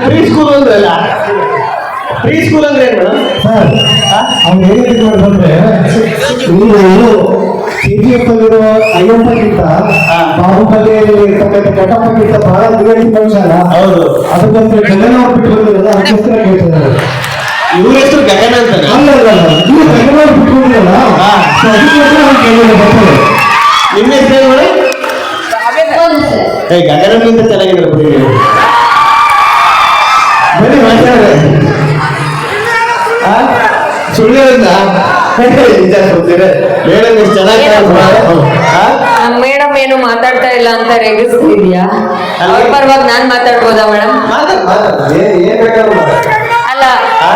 Pre school ಅಂದ್ರಲ್ಲ pre school ಅಂದ್ರೆ ಏನು ಮೇಡಮ್? ಸರ್ ಅವ್ನು ಹೇಳಿದ್ದು ಅಂತಂದ್ರೆ ನೀವು ಕೆ ಜಿ ಎಫ್ ಅಲ್ಲಿರುವ ಅಯ್ಯಪ್ಪಗಿಂತ ಬಾಹುಬಲಿಯಲ್ಲಿ ಇರ್ತಕ್ಕಂಥ ಬಹಳ ದಿಗಡಿ ವಂಶನ ಹೌದು. ಅದಕ್ಕೋಸ್ಕರ ಗಗನ ಬಿಟ್ಟು ಬಂದಿರಲ್ಲ ಅದಕ್ಕೋಸ್ಕರ ಕೇಳ್ತಿದ್ದಾರೆ. ಇವ್ರ ಹೆಸರು ಗಗನ ಅಂತಾನೆ? ಅಲ್ಲ ಅಲ್ಲ ಅಲ್ಲ. ಬಿಟ್ಟು ಬಂದಿರಲ್ಲ? ಅದಕ್ಕೋಸ್ಕರ ಅವ್ನು ಕೇಳಿದ್ರೆ ನಿಮ್ಮ ಹೆಸರು ಬಿಡಿ. ಬನ್ನಿ ಮಾತಾಡ್ರೆ ಸುಳ್ಳು ಮೇಡಮ್ ಎಷ್ಟು ಚೆನ್ನಾಗಿ ಹಾ? ಮೇಡಮ್ ಏನು ಮಾತಾಡ್ತಾ ಇಲ್ಲ ಅಂತ ರೇಗಿಸ್ತಿದ್ಯಾ ಅವ್ರ ಪರವಾಗಿ ನಾನ್ ಮಾತಾಡ್ಬೋದಾ ಮೇಡಮ್? ಅಲ್ಲ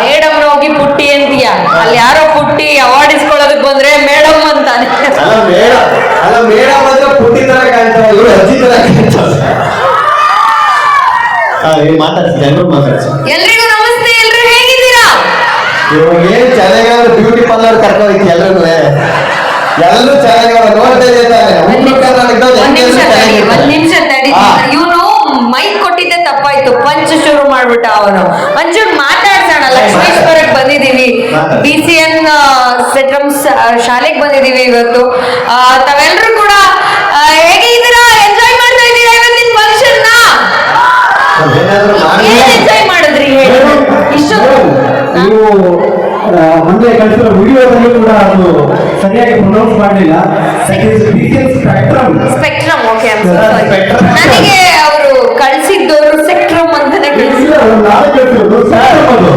ಮೇಡಮ್ ಹೋಗಿ ಪುಟ್ಟಿ ಅಂತೀಯ? ಅಲ್ಲಿ ಯಾರೋ ಪುಟ್ಟಿ ಅವಾರ್ಡ್ ಇಸ್ಕೊಳ್ಳೋದಕ್ ಬಂದ್ರೆ ಮೇಡಮ್ ಅಂತಾನೆ. ಅಲ್ಲ ಮೇಡಮ್ ಅಲ್ಲ ಮೇಡಮ್ ಅಂದ್ರೆ ಪುಟ್ಟಿ ತರ ಕಾಣ್ತಾವ ಇವ್ರು ಅಜ್ಜಿ ತರ ಕಾಣ್ತಾವ. ಮಾತಾಡ್ಸಿ ಜನರು ಮಾತಾಡ್ಸಿ ಎಲ್ರಿಗೂ ನಮಸ್ತೆ ಎಲ್ರು ಹೇಗಿದ್ದೀರಾ? ಏನ್ ಚೆನ್ನಾಗಾದ್ರೆ ಬ್ಯೂಟಿ ಪಾರ್ಲರ್ ಕರ್ಕೊಂಡು ಎಲ್ಲರೂ ಎಲ್ಲರೂ ಚೆನ್ನಾಗಿ ನೋಡ್ತಾ ಇದ್ದಾನೆ ಒಂದು ಒಂದ್ ನಿಮಿಷ ತಡಿ ಇವನು ಮೈಕ್ ಕೊಟ್ಟಿದ್ದೆ ತಪ್ಪಾಯ್ತು. ಪಂಚ್ ಶುರು ಮಾಡ್ಬಿಟ್ಟ ಅವನು. ಒಂಚೂರು ಮಾತಾಡ್ಸೋಣ. ಲಕ್ಷ್ಮೇಶ್ವರಕ್ಕೆ ಬಂದಿದೀವಿ. ಬಿ ಸಿ ಎನ್ ಸೆಟ್ರಮ್ಸ್ ಶಾಲೆಗೆ ಬಂದಿದೀವಿ ಇವತ್ತು. ತಾವೆಲ್ಲರೂ ಕೂಡ ನೀವು ಮೊನ್ನೆ ಕಳಿಸಿರೋ ವಿಡಿಯೋದಲ್ಲಿ ಕೂಡ ಅದು ಸರಿಯಾಗಿ ಪ್ರೊನೌನ್ಸ್ ಮಾಡಲಿಲ್ಲ. Spectrum spectrum okay. ನನಗೆ ಅವರು ಕಳ್ಸಿದ್ದವರು ಸೆಕ್ಟ್ರಮ್ ಅಂತಾನೆ ಕಳ್ಸಿದ್ರು ನಾಳೆ ಕಳಿಸಿರೋದು ಸ್ಪೆಕ್ಟ್ರಮ್ ಅದು.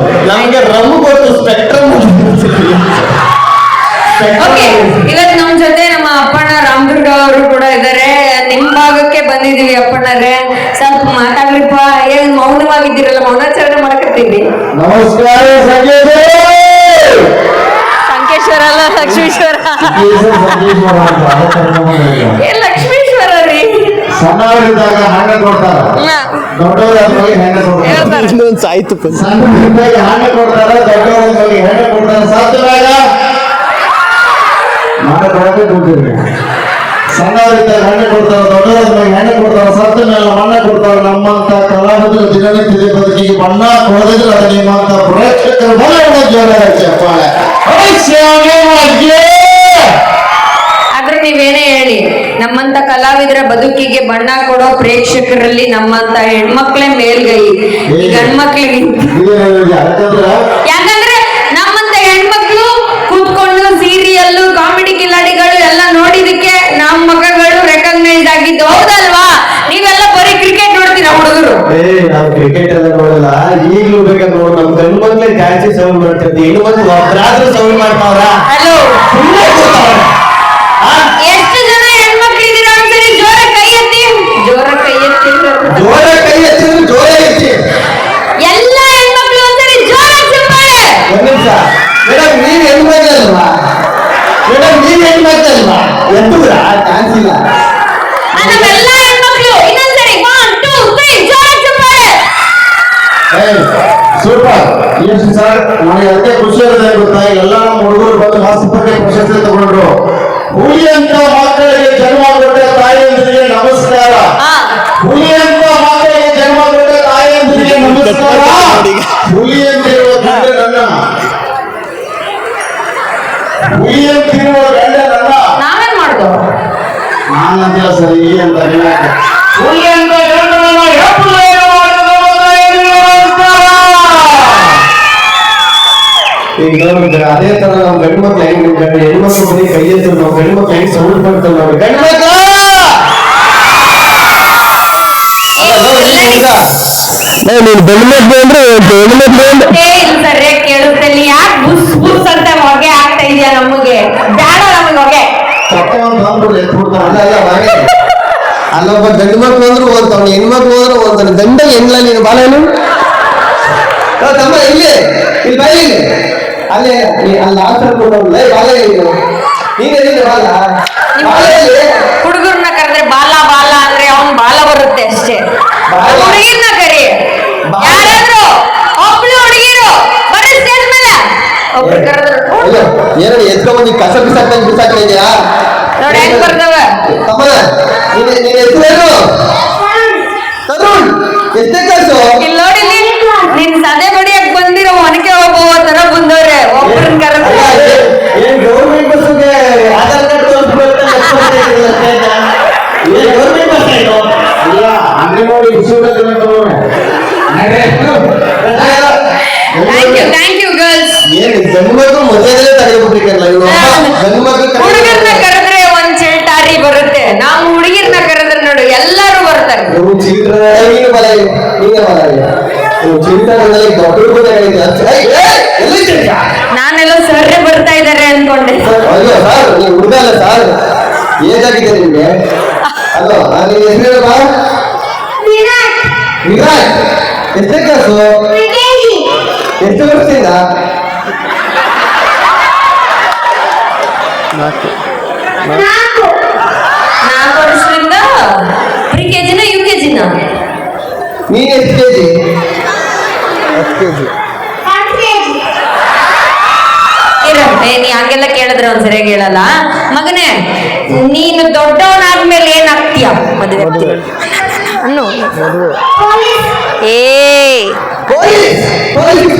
ಮೌನವಾಗಿದ್ದೀರಲ್ಲ ಮೌನಾಚರಣೆ ಮಾಡಕತ್ತೀವಿ ನಮಸ್ಕಾರ ಸಂಕೇಶ್ವರ ಅಲ್ಲ ಲಕ್ಷ್ಮೀಶ್ವರ? ಏ ಲಕ್ಷ್ಮೀಶ್ವರ ರೀ. ಸಣ್ಣವರಿದ್ದಾಗ ಹಣ ಕೊಡ್ತಾರ? ದೊಡ್ಡವರಾದ್ಮೇಲೆ ಹೆಣ್ಣು ಕೊಡ್ತಾರೆ? ಹೇಳ್ತಾರೆ. ಇನ್ನೊಂದು ಸಾಯ್ತು ಸಣ್ಣವರಿದ್ದಾಗ ಹಣ ಕೊಡ್ತಾರ? ದೊಡ್ಡವರಾದ್ಮೇಲೆ ಹೆಣ್ಣು ಕೊಡ್ತಾರ? ಸಾಧ್ಯವಾಗ ಸಣ್ಣವರಿದ್ದಾಗ ಹಣ್ಣು ಕೊಡ್ತಾರ ದೊಡ್ಡವರಾದ್ಮೇಲೆ ಹೆಣ್ಣು ಕೊಡ್ತಾರ ಸತ್ತ ಮೇಲೆ ಮಣ್ಣ ಕೊಡ್ತಾರ ನಮ್ಮಂತ ಕಲಾವಿದರ ದಿನನಿತ್ಯದ ಬದುಕಿಗೆ ಬಣ್ಣ ಕೊಡದಿದ್ರೆ ಅದು ನಿಮ್ಮಂತ ಪ್ರೇಕ್ಷಕರು ಬಲ ಜೋರ ಚಪ್ಪಾಳೆ ಆದ್ರೆ ನೀವೇನೇ ಹೇಳಿ ನಮ್ಮಂತ ಕಲಾವಿದರ ಬದುಕಿಗೆ ಬಣ್ಣ ಕೊಡೋ ಪ್ರೇಕ್ಷಕರಲ್ಲಿ ನಮ್ಮಂತ ಹೆಣ್ಮಕ್ಳೇ ಮೇಲ್ಗೈ. ಗಂಡ್ಮಕ್ಳಿಗೆ ಆಗಿದ್ದು ಹೌದಲ್ವಾ? ನೀವೆಲ್ಲ ಬರೀ ಕ್ರಿಕೆಟ್ ನೋಡ್ತೀರಾ ಹುಡುಗರು? ಏ ನಾವು ಕ್ರಿಕೆಟ್ ಎಲ್ಲ ನೋಡಲ್ಲ. ಈಗಲೂ ಬೇಕಾದ್ರೆ ನೋಡು ನಮ್ ಗಂಡು ಮಕ್ಳೇ ಜಾಸ್ತಿ ಸೌಂಡ್ ಮಾಡ್ತಿರ್ತೀವಿ. ಹೆಣ್ಣು ಮಕ್ಳು ಒಬ್ರಾದ್ರೂ ಸೌಂಡ್ ಮಾಡ್ತಾವ್ರ? ಹಲೋ ಸುಮ್ಮನೆ ಕೂತಾವ್ರ ಎಷ್ಟು ಜನ ಹೆಣ್ಮಕ್ಳಿದ್ದೀರಾ ಒಂದ್ಸರಿ ಜೋರ ಕೈ ಎತ್ತಿ ಜೋರ ಕೈ ಎತ್ತಿ ಜೋರ ಕೈ ಹಚ್ಚಿದ್ರೆ ಜೋರ ಐತಿ ಎಲ್ಲ ಹೆಣ್ಮಕ್ಳು ಒಂದ್ಸರಿ ಜೋರ ಚಪ್ಪಾಳೆ ಒಂದ್ ನಿಮಿಷ ಮೇಡಮ್ ನೀವ್ ಹೆಣ್ಮಕ್ಳಲ್ವಾ ಮೇಡಮ್ ನೀವ್ ಹೆಣ್ಮಕ್ಳಲ್ವಾ ಎತ್ತುದ್ರ ಚಾನ್ಸ್ ಇಲ್ಲ ಆ, ನಮ್ಮೆಲ್ಲ ಹೆಣ್ಮಕ್ಳು ಇನ್ನೊಂದ್ಸರಿ ಒನ್ ಟೂ ತ್ರೀ ಜೋರ ಚಪ್ಪಾಳೆ ಸೂಪರ್ ಎಷ್ಟು ಸರ್ ನನಗೆ ಅದೇ ಖುಷಿ ಇರುತ್ತೆ ಗೊತ್ತಾ ಎಲ್ಲ ನಮ್ಮ ಹುಡುಗರು ಬಂದು ಹಾಸ್ಪಿಟಲ್ ಪ್ರಶಸ್ತಿ ತಗೊಂಡ್ರು ಹುಲಿ ಅಂತ ಮಕ್ಕಳಿಗೆ ಜನ್ಮ ಕೊಟ್ಟ ತಾಯಿಯಂದಿರಿಗೆ ನಮಸ್ಕಾರ ಹಾ ಹುಲಿ ಅಂತ ಮಕ್ಕಳಿಗೆ ಜನ್ಮ ಕೊಟ್ಟ ತಾಯಿಯಂದಿರಿಗೆ ನಮಸ್ಕಾರ ಹುಲಿ ಅಂತಿರುವ ಗಂಡ ನನ್ನ ಹುಲಿ ಅಂತಿರುವ ಗಂಡ ನನ್ನ ನಾವೇನ್ ಮಾಡ್ದೋ ನಾನಂತಿಲ್ಲ ಸರಿ ಈ ಅಂತ ನೀವೇ. ಹುಲಿ ಅಂತ ಗಂಡ ನನ್ನ ಹೆಪ್ಪುಲೇನು ಮಾಡಿದ ಮಗನಿಗೆ ನಮಸ್ಕಾರ. ಈಗ ಅದೇ ತರ ನಾವು ಗಂಡು ಮಕ್ಕಳು ಹೆಂಗ್ ಹೆಣ್ಮಕ್ಳು ಬರೀ ಕೈ ಎತ್ತು ನಾವು ಗಂಡು ಮಕ್ಕಳು ಹೆಂಗ್ ಸೌಂಡ್ ಮಾಡ್ತಾವ್ ನಾವು ಗಂಡು ಮಕ್ಳು ನೀನು ಗಂಡು ಅಂದ್ರೆ ಗಂಡು ಅಂದ್ರೆ ಕೇಳುತ್ತಲ್ಲಿ ಯಾಕೆ ಬುಸ್ ಬುಸ್ ಅಂತ ಹೊಗೆ ಆಗ್ತಾ ಇದೆಯಾ ನಮಗೆ? ಬೇಡ ನಮಗೆ ಹೊಗೆ. ಒಂದು. ಅಲ್ಲ ಅಲ್ಲ ಅಲ್ಲೊಬ್ಬ ಗಂಡು ಮಕ್ಳು ಅಂದ್ರು ಓದ್ತಾವ್ ಹೆಣ್ಮಕ್ಳು ಹೋದ್ರೆ ಓದ್ತಾನೆ ಗಂಡ ಹೆಣ್ಲ ನೀನು ಬಾಲ ಏನು ಓ, ತಮ್ಮ ಇಲ್ಲಿ ಇಲ್ಲಿ ಬೈ ಇಲ್ಲಿ ಅಲ್ಲೇ ನೀ- ಅಲ್ಲಿ ಆನ್ಸರ್ ಕೊಟ್ಟವ್ರಲ್ಲ ಬಾಲ ನೀನು ನೀನೇ ನೀನು ಬಾಲ ಬಾಲ ಎಲ್ಲಿ? ಹುಡುಗರ್ನ ಕರೆದ್ರೆ ಬಾಲ ಬಾಲ ಅಂದ್ರೆ ಅವ್ನ್ ಬಾಲ ಬರುತ್ತೆ ಅಷ್ಟೇ ಬಾಲ? ಹುಡುಗಿರ್ನ ಕರಿ ಬಾಲ? ಯಾರಾದ್ರೂ ಒಬ್ಳು ಹುಡುಗಿರು ಬರ್ರಿ ಸ್ಟೇಜ್ ಮೇಲೆ ಒಬ್ರು ಕರೆದ್ರು ಅಯ್ಯೋ ಏನೋ ಎತ್ಕೊಂಡ್ಬಂದು ಕಸ ಬಿಸಾಕ್ತಂಗ್ ಬಿಸಾಕ್ತಾ ಇದೆಯಾ? ನೋಡಿ ಹೆಂಗ್ ಬರ್ತಾವ? ತಮ್ಮ ನಿನ್ನ ಹೆಸರೇನು ತರುಣ್ ಎಷ್ಟೇ ಕಳ್ಸು ಇಲ್ಲಿ ನೋಡಿ ಇಲ್ಲಿ thank you thank you girls ಏನು ಗಂಡ್ಮಕ್ಳು ಮದುವೆದಲ್ಲೇ ತಡೆಯಬಿಟ್ಟಿರಲ್ಲ ಇವನು ಗಂಡ್ಮಕ್ಳು ಹುಡುಗರ್ನ ಕರೆದ್ರೆ ಒಂದ್ ಚಿಲ್ಟಾರಿ ಬರುತ್ತೆ ನಾವು ಹುಡುಗಿರ್ನ ಕರೆದ್ರೆ ನೋಡು ಎಲ್ಲರೂ ಬರ್ತಾರೆ ನೀವು ಚಿಲ್ಡ್ರ ನೀನು ಬಲ ಇಲ್ಲ ನೀನೇ ಬಲ ಇಲ್ಲ ನೀವು ಚಿಲ್ಡ್ರನಲ್ಲಿ ದೊಡ್ಡ ಕೂಡ ಹೇಳಿದ್ದೆ ಎಲ್ಲಿ ಚಿಲ್ಡ್ರ ನಾನೆಲ್ಲ ಸರ್ರೆ ಬರ್ತಾ ಇದಾರೆ ಅನ್ಕೊಂಡೆ ಅಯ್ಯೋ ಸರ್ ನೀವು ಹುಡುಗ ಅಲ್ಲ ಸರ್ ಏಜ್ ಆಗಿದೆ ನಿಮ್ಗೆ ಅಲ್ಲೋ ನಾನು ಹೆಸರು ಹೇಳಪ್ಪ ವಿರಾಟ್ ಎಷ್ಟೇ ಕ್ಲಾಸು ಎಷ್ಟು ವರ್ಷದಿಂದ ನಾಲ್ಕು ವರ್ಷದಿಂದ ಪ್ರಿ ಕೆಜಿನ ಯು ಕೆಜಿನ ನೀನ್ ಎಷ್ಟು ಕೆಜಿ ಇರತ್ತೆ ನೀ ಹಂಗೆಲ್ಲ ಕೇಳಿದ್ರೆ ಒಂದ್ ಸರಿಯಾಗಿ ಹೇಳಲ್ಲ. ಮಗನೇ ನೀನು ದೊಡ್ಡವನಾದ್ಮೇಲೆ ಏನಾಗ್ತೀಯ ಮದುವೆ ಆಗ್ತೀಯ ಅನ್ನು. ಏ ಪೊಲೀಸ್ ಪೊಲೀಸ್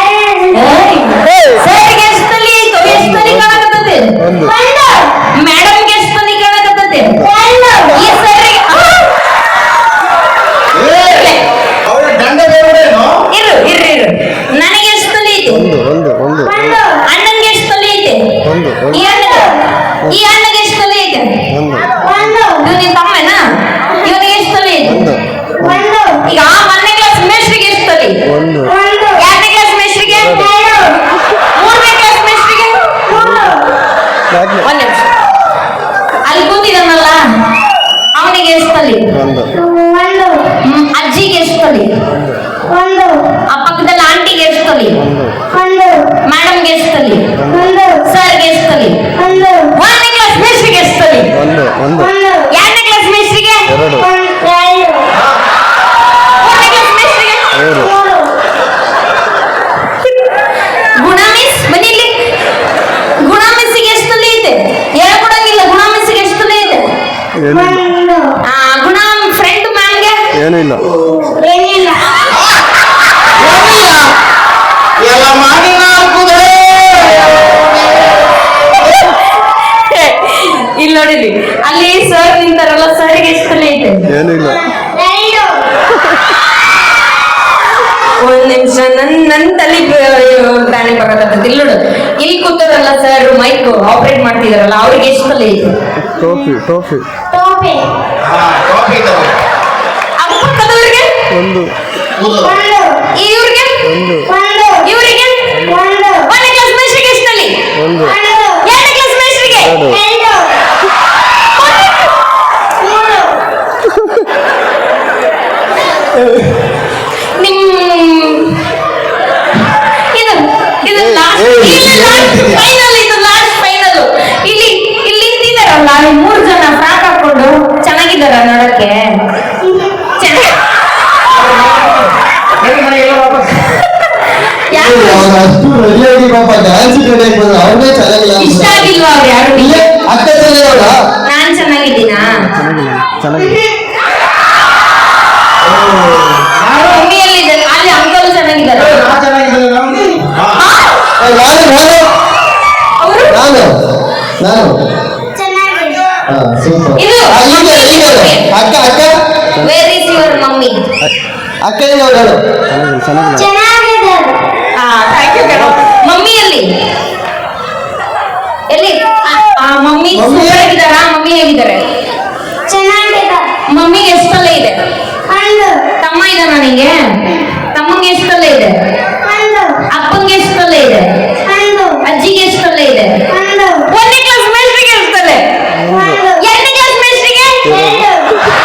ಸರ್ಗೆ ಎಷ್ಟು ತಲಿ ಆಯ್ತು ಎಷ್ಟು ತಲಿ ಕಾಣಕತ್ತೈತಿ ಮೇಡಮ್ಗೆ ಎಷ್ಟು ತಲಿ ಕಾಣಕತ್ತೈತಿ ಈ ಸರ್ಗೆ ಅವರ ದಂಡ ಬೇರೆನೋ ಇರು ಇರು ಇರು ನನಗೆ ಎಷ್ಟು ತಲಿ ಐತಿ ಒಂದು ಒಂದು ಅಣ್ಣನ್ಗೆ ಎಷ್ಟು ತಲೆ ಐತೆ ಒಂದು, ಒಂದು. ಈ ಅಣ್ಣ ಈ ಅಣ್ಣಗೆ ಎಷ್ಟು ತಲೆ ಐತೆ ಒಂದು ಇವ್ ನಿನ್ ತಮ್ಮನ ಇವನಿಗೆ ಎಷ್ಟು ತಲೆ ಐತೆ ಈಗ ಆ ಮೊನ್ನೆ ಕ್ಲಾಸ್ ಮೇಸ್ಟ್ರಿಗೆ ಎಷ್ಟು ತಲೆ ಒಂದು ಎರಡನೇ ಕ್ಲಾಸ್ ಮೇಸ್ಟ್ರಿಗೆ ಮೂರನೇ ಕ್ಲಾಸ್ ಮೇಸ್ಟ್ರಿಗೆ ನಾಲ್ಕನೇ ಒಂದ್ ನಿಮಿಷ ಅಲ್ಲಿ ಕೂತಿದಾನಲ್ಲ ಅವನಿಗೆ ಎಷ್ಟು ತಲೆ ಒಂದು ಹ್ಮ್, ಅಜ್ಜಿಗೆ ಎಷ್ಟು ತಲೆ ಆ ಪಕ್ಕದಲ್ಲಿ ಆಂಟಿಗೆ ಎಷ್ಟು ತಲೆ ಮೇಡಮ್ಗೆ ಎಷ್ಟು ತಲೆ ಸರ್ಗೆ ಎಷ್ಟು ತಲೆ ಒಂದನೇ ಕ್ಲಾಸ್ ಮೇಸ್ಟ್ರಿಗೆ ಎಷ್ಟು ತಲೆ ಒಂದು ಒಂದು ಎರಡನೇ ಕ್ಲಾಸ್ ಮೇಸ್ಟ್ರಿಗೆ ಎರಡು ಮೂರನೇ ಕ್ಲಾಸ್ ಮೇಸ್ಟ್ರಿಗೆ ಮೂರು ಗುಣ ಮಿಸ್ ಮನೇಲಿ ಗುಣ ಮಿಸ್ಸಿಗೆ ಎಷ್ಟು ತಲೆ ಐತೆ ಹೇಳ್ಕೊಡಂಗಿಲ್ಲ ಗುಣ ಮಿಸ್ಸಿಗೆ ಎಷ್ಟು ತಲೆ ಐತೆ ಏನಿಲ್ಲ ಆ, ಗುಣ ಫ್ರೆಂಡ್ ಮ್ಯಾಮ್ಗೆ ಏನಿಲ್ಲ ಎಲ್ಲ ಮಾಡಿ ಇಲ್ಲಿ ನೋಡಿಲಿ ಅಲ್ಲಿ ಸರ್ ನಿಂತಾರಲ್ಲ ಸರ್ ಎಷ್ಟು ಲೇಟ್ ಐತೆ? ಏನಿಲ್ಲ. ಒಂದ್ ನಿಮಿಷ ನನ್ ನನ್ ತಲೆ ಪ್ರಾಣಿ ಬರಕತ್ತದ ಇಲ್ಲಿ ನೋಡು. ಇಲ್ಲಿ ಕೂತಾರಲ್ಲ ಸರ್ ಮೈಕ್ ಆಪರೇಟ್ ಮಾಡ್ತಿದಾರಲ್ಲ ಅವ್ರಿಗೆ ಎಷ್ಟು ತಲೆ ಐತೆ? ಟೋಪಿ ಟೋಪಿ ಅವ್ರ ಪಕ್ಕದವ್ರಿಗೆ ಒಂದು. ಇವ್ರಿಗೆ? ಒಂದು ಇವರಿಗೆ ಒಂದನೇ ಕ್ಲಾಸ್ ಮೇಸ್ಟ್ರಿಗೆ ಎಷ್ಟು ತಲೆ ಒಂದು ಎರಡನೇ ಕ್ಲಾಸ್ ಮೇಸ್ಟ್ರಿಗೆ ನಿಮ್ ಇದು ಇದು ಲಾಸ್ಟ್ ಏ, ಏ, ಇಲ್ಲಿ ಲಾಸ್ಟ್ ಏನ್ ಫೈನಲ್ ಇದು ಲಾಸ್ಟ್ ಫೈನಲ್ ಇಲ್ಲಿ ಇಲ್ಲಿ ನಿಂತಿದಾರಲ್ಲ ಈ ಮೂರ್ ಜನ ಫ್ರಾಕ್ ಹಾಕೊಂಡು ಚೆನ್ನಾಗಿದಾರ ನೋಡಕ್ಕೆ ಚೆನ್ನಾಗಿ ಯಾರು ಅವ್ರು ಅಷ್ಟು ರೆಡಿಯಾಗಿ ಪಾಪ ಡ್ಯಾನ್ಸ್ ರೆಡಿಯಾಗಿ ಬಂದ್ರು. ಅವ್ರನ್ನೇ ಚೆನ್ನಾಗಿಲ್ಲ ಇಷ್ಟ ಆಗಿಲ್ವಾ ಅವ್ರು ಯಾರು? ಇಲ್ಲೇ ಅಕ್ಕ ಚೆನ್ನಾಗಿಲ್ಲ ನಾನ್ ಚೆನ್ನಾಗಿದ್ದೀನಾ? ಚೆನ್ನಾಗಿಲ್ಲ. ಚೆನ್ನಾಗಿದೆ ಮಮ್ಮಿ ಎಲ್ಲಿದ್ದಾರೆ ಅಲ್ಲಿ ಅಂಕಲ್ ಚೆನ್ನಾಗಿದ್ದಾರೆ? ನಾನು ನಾನು ಅವರು? ನಾನು? ನಾನು? ಹಾ ಸೂಪರ್ ಇದು ಈಗ ಅಕ್ಕ ಅಕ್ಕ? ವೇರ್ ಇಸ್ ಯುವರ್ ಮಮ್ಮಿ ಅಕ್ಕ ಚೆನ್ನಾಗಿಲ್ಲ ಚೆನ್ನಾಗಿಲ್ಲ ಥ್ಯಾಂಕ್ ಯು ಕಣೋ ಮಮ್ಮಿ ಎಲ್ಲಿ? ಎಲ್ಲಿ? Mummy mummy? ಹೇಗಿದ್ದಾರಾ ಮಮ್ಮಿ ಹೇಗಿದ್ದಾರೆ? ಮಮ್ಮಿಗೆ ಎಷ್ಟು ತಲೆ ಇದೆ? ತಮ್ಮ ಇದ್ದಾನ ನಿಂಗೆ? ತಮ್ಮಂಗೆ ಎಷ್ಟು ತಲೆ ಇದೆ? ಅಪ್ಪಂಗೆ ಎಷ್ಟು ತಲೆ ಇದೆ? ಅಜ್ಜಿಗೆ ಎಷ್ಟು ತಲೆ ಇದೆ ಒಂದನೇ ಕ್ಲಾಸ್ ಮೇಸ್ಟ್ರಿಗೆ ಎಷ್ಟು ತಲೆ ಎರಡನೇ ಕ್ಲಾಸ್ ಮೇಸ್ಟ್ರಿಗೆ ಮೂರನೇ ಕ್ಲಾಸ್ ಮೇಸ್ಟ್ರಿಗೆ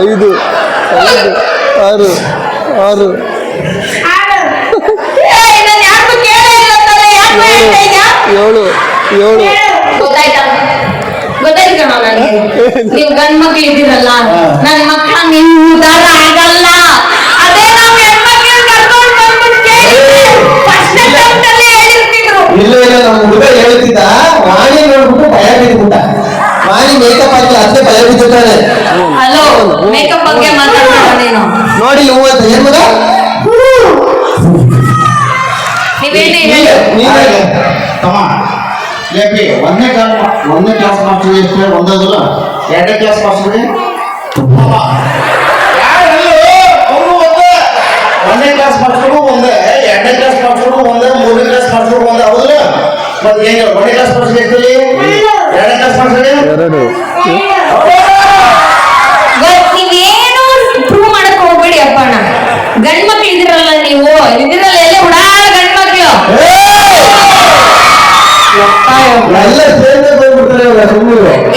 ಐದು ಐದು ಆರು ಆರು. ಏಳು ಏಳು ಏಳು. ನೀವು ಗಂಡ್ ಮಕ್ಳು ಇದ್ದೀರಲ್ಲ ನನ್ ಮಕ್ಳ ನಿಮ್ ಉದಾರ ಆಗಲ್ಲ. ಅದೇ ನಾವ್ ಹೆಣ್ಮಕ್ಳನ್ನ ಕರ್ಕೊಂಡ್ ಬಂದ್ಬಿಟ್ಟು ಕೇಳಿದ್ರೆ first attempt ಅಲ್ಲೇ ಹೇಳಿರ್ತಿದ್ರು. ಇಲ್ಲ ಇಲ್ಲ ನಮ್ಮ ಹುಡುಗ ಹೇಳ್ತಿದ್ದ. ವಾಣಿ ನೋಡ್ಬಿಟ್ಟು ಭಯ ಬಿದ್ಬಿಟ್ಟ ವಾಣಿ ಮೇಕಪ್ ಹಾಕಿ ಅದೇ ಭಯ ಬಿದ್ದಿದ್ದಾನೆ ಹಲೋ ಮೇಕಪ್ ಬಗ್ಗೆ ಮಾತಾಡ್ತಾನೆ ನೀನು. ನೋಡಿ ಹೂ ಅಂತ ಏನ್ ಮಗ? ತಮ್ಮ ಲೇಪಿ ಒಂದನೇ ಕ್ಲಾಸ್ ಒಂದನೇ ಕ್ಲಾಸ್ ಮಾಡ್ತೀವಿ ಎಷ್ಟು ಒಂದಲ್ಲ ಎರಡನೇ ಕ್ಲಾಸ್ ಮಾಡ್ತೀವಿ? ಒಂದನೇ ಕ್ಲಾಸ್ ಮಾಡ್ಕೊಂಡು ಒಂದೇ. ಎರಡನೇ ಕ್ಲಾಸ್ ಮಾಡ್ಕೊಂಡು ಒಂದೇ. ಮೂರನೇ ಕ್ಲಾಸ್ ಮಾಡ್ಕೊಂಡು ಒಂದೇ. ಹೌದಲ್ಲ? ಮತ್ತೆ ಏನು ಒಂದನೇ ಕ್ಲಾಸ್ ಮಾಸ್ಟರ್ ಎರಡು. ನೀವೇನು ಪ್ರೂವ್ ಮಾಡಕ್ ಹೋಗ್ಬೇಡಿ ಅಪ್ಪಣ್ಣ. ಗಂಡ್ ಮಕ್ಳು ಇದಿರಲ್ಲ ನೀವು ಇದಿರಲ್ಲ ಎಲ್ಲ ಉಡಾಳ ಗಂಡ್ ಮಕ್ಳು?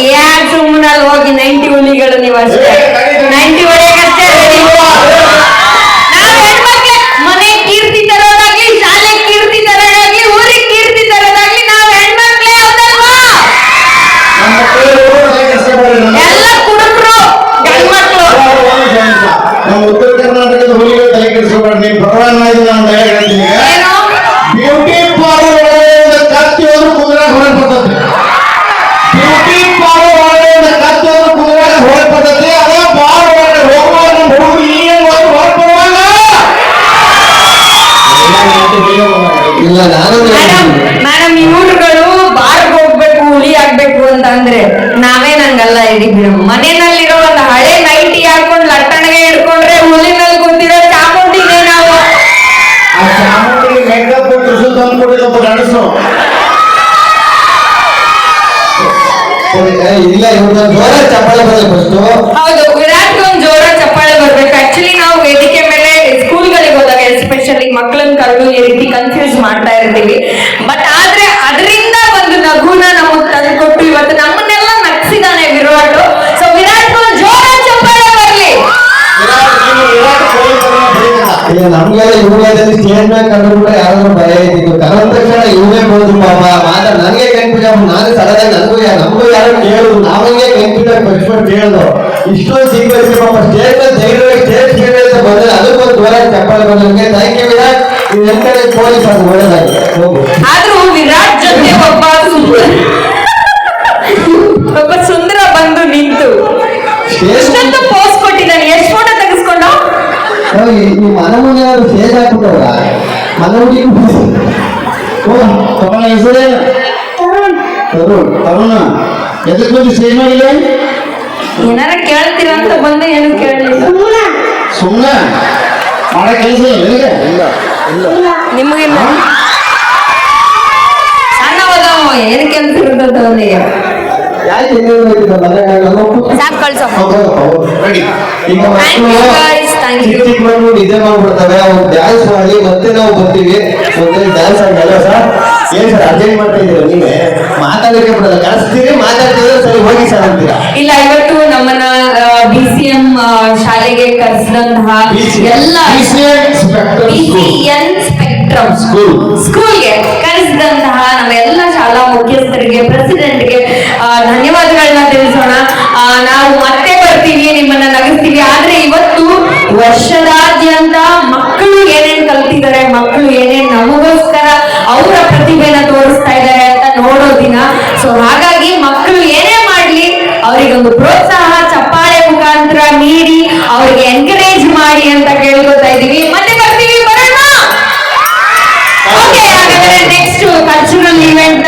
ಯಾರು ಸುಮ್ಮನಲ್ಲಿ ಹೋಗಿ ನೈಂಟಿ ಹುಲಿಗಳು ನೀವು ಅಷ್ಟೇ? ಇಲ್ಲ ನಾನು ಮೇಡಮ್ ಮೇಡಮ್ ಇವ್ರುಗಳು ಬಾರ್ಗ್ ಹೋಗ್ಬೇಕು ಹುಲಿ ಆಗ್ಬೇಕು ಅಂತ ಅಂದ್ರೆ ನಾವೇ ನಂಗಲ್ಲ ಇಡೀ ಮನೆಯಲ್ಲಿರೋ ಒಂದು ಹಳೆ ನೈಟಿ ಹಾಕೊಂಡು ಲಟ್ಟಣಿಗೆ ಹಿಡ್ಕೊಂಡ್ರೆ ಹುಲಿನಲ್ಲಿ ನಾವು. ಆ ಚಾಮುಂಡಿ ಮೇಕಪ್ ಟಿಸು ತಂದು ಕೊಟ್ಟಿದ್ದಪ್ಪ ಗಂಡಸು. ಇಲ್ಲ ಇವ್ರನ್ನ ಜೋರ ಚಪ್ಪಾಳೆ ಬರಲಿ ಫಸ್ಟು ಹೌದು ವಿರಾಟ್ ಒಂದ್ ಜೋರ ಚಪ್ಪಾಳೆ ಬರ್ಬೇಕು ಆಕ್ಚುಲಿ ನಾವು ವೇದಿಕೆ ಮೇಲೆ ಸ್ಕೂಲ್ಗಳಿಗೆ ಹೋದಾಗ ಎಸ್ಪೆಷಲಿ ಮಕ್ಕಳನ್ನ ಕರೆದು ಈ ರೀತಿ ಕನ್ಫ್ಯೂಸ್ ಮಾಡ್ತಾ ಇರ್ತೀವಿ. ಬಟ್ ಆದ್ರೆ ಅದರಿಂದ ಒಂದು ನಗುನ ನಮಗ್ ತಂದ್ಕೊಟ್ಟು ಇವತ್ತು ನಮ್ಮನ್ನೆಲ್ಲ ನಗ್ಸಿದಾನೆ ವಿರಾಟ್. ಸೊ ವಿರಾಟ್ ಒಂದ್ ಜೋರ ಚಪ್ಪಾಳೆ ಬರ್ಲಿ. ಕೊಹ್ಲಿ ನಮ್ಗೆಲ್ಲ ಕಂಡ್ರೆ ಯಾರಾದ್ರೂ ಭಯ ಇದ್ದಿದ್ದು. ಕರೆದ ತಕ್ಷಣ ಇವನೇ ಬೋದು ಪಾಪ. ಮಾತ್ರ ನನಗೆ ಕನ್ಫ್ಯೂಸ್ ನಾನು ಸಡನ್ ನನಗೂ ಯಾ- ನಮಗೂ ಯಾರು ಕೇಳುದು, ನಾವಂಗೆ ಕನ್ಫ್ಯೂಸ್ ಫಸ್ಟ್ ಕೇಳುದು. ಇಷ್ಟೊಂದು ಸಿಗ್ಬೇಕು ಪಾಪ ಸ್ಟೇಟ್ ಬಂದ್ರೆ ಅದಕ್ಕೂ ದೂರ ಚಪ್ಪಾಳೆ ಬಂದಂಗೆ ಥ್ಯಾಂಕ್ ಯು ವಿರಾಟ್. ನೀವು ಎಂತ ಪೊಲೀಸ್ ಅದು ಒಳ್ಳೇದಾಗಿ ಹೋಗು. ಆದ್ರೂ ವಿರಾಟ್ ಜೊತೆ ಒಬ್ಬ ಸುಂದರ ಒಬ್ಬ ಸುಂದರ ಬಂದು ನಿಂತು. ಎಷ್ಟೊಂದು ಪೋಸ್ ಕೊಟ್ಟಿದ್ದಾನೆ. ಎಷ್ಟು ಫೋಟೋ ತೆಗೆಸ್ಕೊಂಡು? ಈ ಮನ ಮುಂದೆ ಸ್ಟೇಜ್ ಹಾಕ್ಬಿಟ್ಟವ್ರ ಮನ ಹುಡುಗಿ ತಮ್ಮ ಹೆಸರೇ ತರುಣ್. ತರುಣ. ಎದಕ್ಕೆ ಬಂದು ಸ್ಟೇಜ್ ಮಾಡಿಲ್ಲ ಏನಾರ ಕೇಳ್ತೀರ ಅಂತ ಬಂದು ಏನು ಕೇಳಲಿಲ್ಲ. ಸುಮ್ಮನೆ ಮಾಡೋ ಕೆಲಸ ಇಲ್ಲ. ಇಲ್ಲ ನಿಮಗಿಲ್ಲ ಸಣ್ಣ ಹೋದವ ಏನು ಕೆಲ್ಸ ಇರ್ತದ ಅವನಿಗೆ? ಯಾಕೆ ಸಾಕು ಕಳ್ಸೋ. ಇದೇ ಮಾಡ್ಬಿಡ್ತವೆ. ಅವ್ರು ಡ್ಯಾನ್ಸ್ ಮಾಡಿ ಮತ್ತೆ ನಾವು ಬರ್ತೀವಿ. ಮತ್ತೆ ಡ್ಯಾನ್ಸ್ ಆಗಲ್ಲ ಸರ್. ಏನ್ ಸರ್ ಅರ್ಜೆಂಟ್ ಮಾಡ್ತಾ ಇದ್ದೀರಾ ನೀವೇ? ಮಾತಾಡಕ್ಕೆ ಬಿಡಲ್ಲ ಕಳಿಸ್ತೀರಿ ಮಾತಾಡ್ತಿದ್ರೆ ಸರಿ ಹೋಗಿ ಸರ್ ಅಂತೀರಾ? ಇಲ್ಲ ಇವತ್ತು ನಮ್ಮನ್ನ ಬಿ ಸಿ ಎಂ ಶಾಲೆಗೆ ಕರೆಸಿದಂತಹ ಎಲ್ಲ ಎನ್ ಸ್ಪೆಕ್ಟ್ರಮ್ ಸ್ಕೂಲ್ ಸ್ಕೂಲ್ಗೆ ಕರೆಸಿದಂತಹ ನಮ್ಮ ಎಲ್ಲ ಶಾಲಾ ಮುಖ್ಯಸ್ಥರಿಗೆ ಪ್ರೆಸಿಡೆಂಟ್ಗೆ ಧನ್ಯವಾದಗಳನ್ನ ತಿಳಿಸೋಣ. ಒಂದು ಪ್ರೋತ್ಸಾಹ, ಚಪ್ಪಾಳೆ ಮುಖಾಂತರ ನೀಡಿ ಅವರಿಗೆ ಎನ್ಕರೇಜ್ ಮಾಡಿ ಅಂತ ಕೇಳ್ಕೊತಾ ಇದೀವಿ ಮತ್ತೆ ಬರ್ತೀವಿ, ಬರೋಣ? ಓಕೆ ಹಾಗಾದರೆ ನೆಕ್ಸ್ಟ್ ಕಲ್ಚರಲ್ ಇವೆಂಟ್